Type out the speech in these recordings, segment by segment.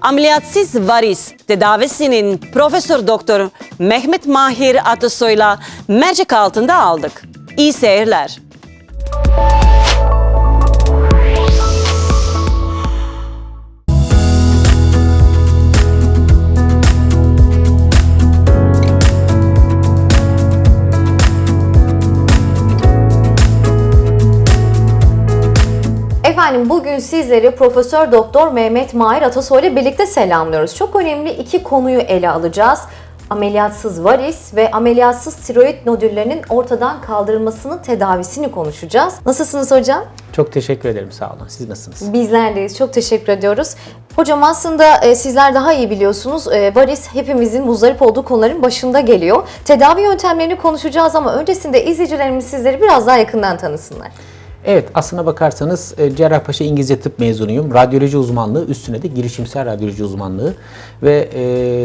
ameliyatsız varis tedavisinin Profesör Doktor Mehmet Mahir Atasoy'la mercek altında aldık. İyi seyirler. Efendim bugün sizleri Profesör Doktor Mehmet Mahir Atasoy ile birlikte selamlıyoruz. Çok önemli iki konuyu ele alacağız. Ameliyatsız varis ve ameliyatsız tiroid nodüllerinin ortadan kaldırılmasının tedavisini konuşacağız. Nasılsınız hocam? Çok teşekkür ederim sağ olun. Siz nasılsınız? Bizler deyiz. Çok teşekkür ediyoruz. Hocam aslında e, sizler daha iyi biliyorsunuz. E, varis hepimizin muzdarip olduğu konuların başında geliyor. Tedavi yöntemlerini konuşacağız ama öncesinde izleyicilerimiz sizleri biraz daha yakından tanısınlar. Evet aslına bakarsanız e, Cerrahpaşa İngilizce Tıp mezunuyum. Radyoloji uzmanlığı üstüne de girişimsel radyoloji uzmanlığı ve e,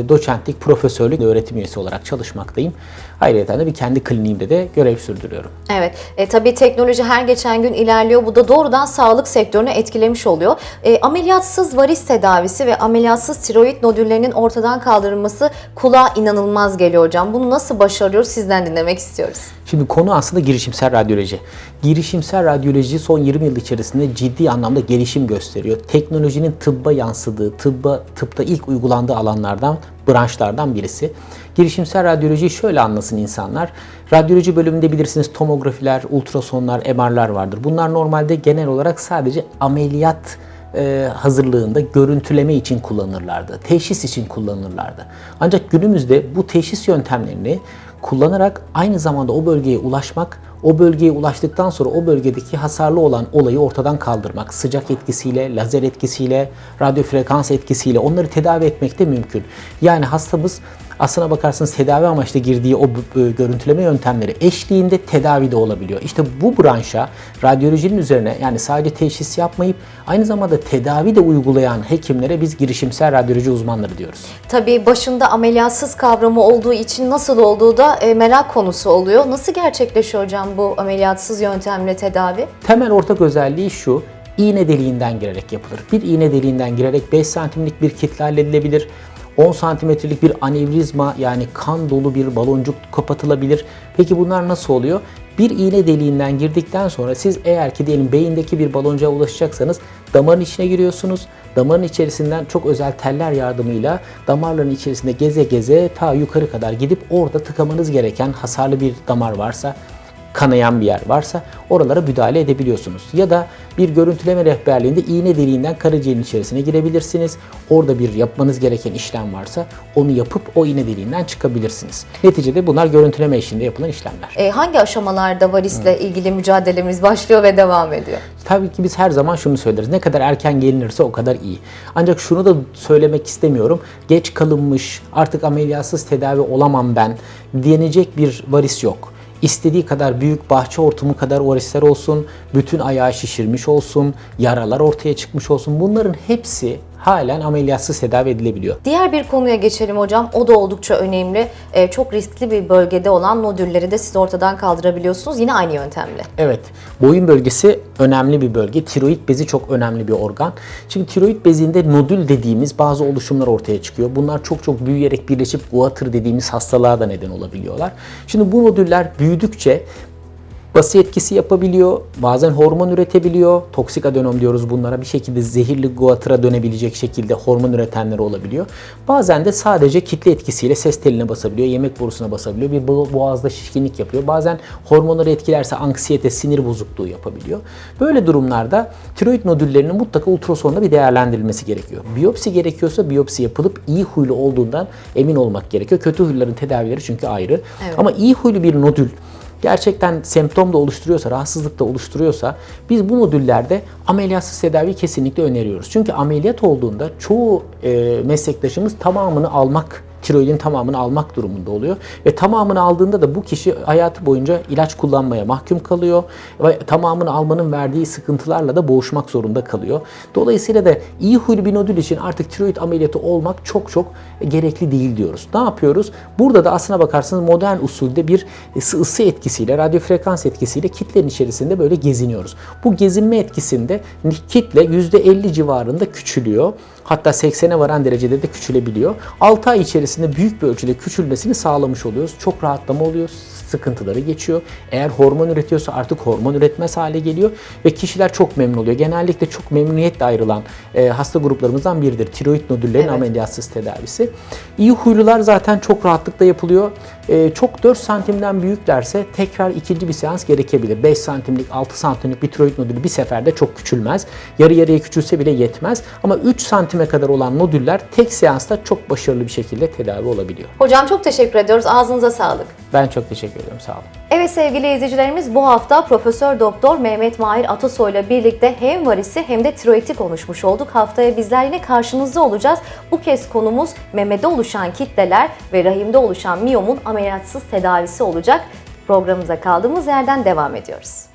doçentlik, profesörlük, öğretim üyesi olarak çalışmaktayım. Ayrıca da bir kendi kliniğimde de görev sürdürüyorum. Evet, e, tabii teknoloji her geçen gün ilerliyor. Bu da doğrudan sağlık sektörünü etkilemiş oluyor. E, ameliyatsız varis tedavisi ve ameliyatsız tiroid nodüllerinin ortadan kaldırılması kulağa inanılmaz geliyor hocam. Bunu nasıl başarıyoruz sizden dinlemek istiyoruz. Şimdi konu aslında girişimsel radyoloji. Girişimsel radyoloji son 20 yıl içerisinde ciddi anlamda gelişim gösteriyor. Teknolojinin tıbba yansıdığı, tıbba, tıpta ilk uygulandığı alanlardan, branşlardan birisi. Girişimsel radyolojiyi şöyle anlasın insanlar. Radyoloji bölümünde bilirsiniz tomografiler, ultrasonlar, MR'lar vardır. Bunlar normalde genel olarak sadece ameliyat e, hazırlığında görüntüleme için kullanırlardı. Teşhis için kullanırlardı. Ancak günümüzde bu teşhis yöntemlerini kullanarak aynı zamanda o bölgeye ulaşmak, o bölgeye ulaştıktan sonra o bölgedeki hasarlı olan olayı ortadan kaldırmak, sıcak etkisiyle, lazer etkisiyle, radyo frekans etkisiyle onları tedavi etmek de mümkün. Yani hastamız aslına bakarsanız tedavi amaçlı girdiği o b- görüntüleme yöntemleri eşliğinde tedavi de olabiliyor. İşte bu branşa radyolojinin üzerine yani sadece teşhis yapmayıp aynı zamanda tedavi de uygulayan hekimlere biz girişimsel radyoloji uzmanları diyoruz. Tabii başında ameliyatsız kavramı olduğu için nasıl olduğu da e, merak konusu oluyor. Nasıl gerçekleşiyor hocam bu ameliyatsız yöntemle tedavi? Temel ortak özelliği şu, iğne deliğinden girerek yapılır. Bir iğne deliğinden girerek 5 santimlik bir kitle halledilebilir. 10 santimetrelik bir anevrizma yani kan dolu bir baloncuk kapatılabilir. Peki bunlar nasıl oluyor? Bir iğne deliğinden girdikten sonra siz eğer ki diyelim beyindeki bir baloncuğa ulaşacaksanız damarın içine giriyorsunuz. Damarın içerisinden çok özel teller yardımıyla damarların içerisinde geze geze ta yukarı kadar gidip orada tıkamanız gereken hasarlı bir damar varsa kanayan bir yer varsa oralara müdahale edebiliyorsunuz. Ya da bir görüntüleme rehberliğinde iğne deliğinden karaciğerin içerisine girebilirsiniz. Orada bir yapmanız gereken işlem varsa onu yapıp o iğne deliğinden çıkabilirsiniz. Neticede bunlar görüntüleme eşliğinde yapılan işlemler. E, hangi aşamalarda varisle ilgili mücadelemiz başlıyor ve devam ediyor? Tabii ki biz her zaman şunu söyleriz. Ne kadar erken gelinirse o kadar iyi. Ancak şunu da söylemek istemiyorum. Geç kalınmış, artık ameliyatsız tedavi olamam ben denecek bir varis yok. İstediği kadar büyük bahçe ortamı kadar varisler olsun, bütün ayağı şişirmiş olsun, yaralar ortaya çıkmış olsun. Bunların hepsi halen ameliyatsız tedavi edilebiliyor. Diğer bir konuya geçelim hocam. O da oldukça önemli. E, çok riskli bir bölgede olan nodülleri de siz ortadan kaldırabiliyorsunuz. Yine aynı yöntemle. Evet, boyun bölgesi önemli bir bölge. Tiroid bezi çok önemli bir organ. Şimdi tiroid bezinde nodül dediğimiz bazı oluşumlar ortaya çıkıyor. Bunlar çok çok büyüyerek birleşip guatr dediğimiz hastalığa da neden olabiliyorlar. Şimdi bu nodüller büyüdükçe bası etkisi yapabiliyor, bazen hormon üretebiliyor, toksik adenom diyoruz bunlara bir şekilde zehirli guatıra dönebilecek şekilde hormon üretenleri olabiliyor. Bazen de sadece kitle etkisiyle ses teline basabiliyor, yemek borusuna basabiliyor, bir bo- boğazda şişkinlik yapıyor. Bazen hormonları etkilerse anksiyete, sinir bozukluğu yapabiliyor. Böyle durumlarda tiroid nodüllerinin mutlaka ultrasonla bir değerlendirilmesi gerekiyor. Biyopsi gerekiyorsa biyopsi yapılıp iyi huylu olduğundan emin olmak gerekiyor. Kötü huyların tedavileri çünkü ayrı. Ama iyi huylu bir nodül gerçekten semptom da oluşturuyorsa, rahatsızlık da oluşturuyorsa biz bu modüllerde ameliyatsız tedavi kesinlikle öneriyoruz. Çünkü ameliyat olduğunda çoğu e, meslektaşımız tamamını almak tiroidin tamamını almak durumunda oluyor. Ve tamamını aldığında da bu kişi hayatı boyunca ilaç kullanmaya mahkum kalıyor. Ve tamamını almanın verdiği sıkıntılarla da boğuşmak zorunda kalıyor. Dolayısıyla da iyi huylu bir nodül için artık tiroid ameliyatı olmak çok çok gerekli değil diyoruz. Ne yapıyoruz? Burada da aslına bakarsanız modern usulde bir ısı etkisiyle, radyo frekans etkisiyle kitlenin içerisinde böyle geziniyoruz. Bu gezinme etkisinde kitle %50 civarında küçülüyor. Hatta 80'e varan derecede de küçülebiliyor. 6 ay içerisinde büyük bir ölçüde küçülmesini sağlamış oluyoruz. Çok rahatlama oluyor sıkıntıları geçiyor. Eğer hormon üretiyorsa artık hormon üretmez hale geliyor ve kişiler çok memnun oluyor. Genellikle çok memnuniyetle ayrılan e, hasta gruplarımızdan biridir. Tiroid nodüllerin Evet. ameliyatsız tedavisi. İyi huylular zaten çok rahatlıkla yapılıyor. E, çok 4 santimden büyüklerse tekrar ikinci bir seans gerekebilir. 5 santimlik, 6 santimlik bir tiroid nodülü bir seferde çok küçülmez. Yarı yarıya küçülse bile yetmez. Ama 3 santime kadar olan nodüller tek seansta çok başarılı bir şekilde tedavi olabiliyor. Hocam çok teşekkür ediyoruz. Ağzınıza sağlık. Ben çok teşekkür ederim. Sağ olun. Evet sevgili izleyicilerimiz bu hafta Profesör Doktor Mehmet Mahir Atasoy ile birlikte hem varisi hem de tiroidi konuşmuş olduk. Haftaya bizler yine karşınızda olacağız. Bu kez konumuz memede oluşan kitleler ve rahimde oluşan miyomun ameliyatsız tedavisi olacak. Programımıza kaldığımız yerden devam ediyoruz.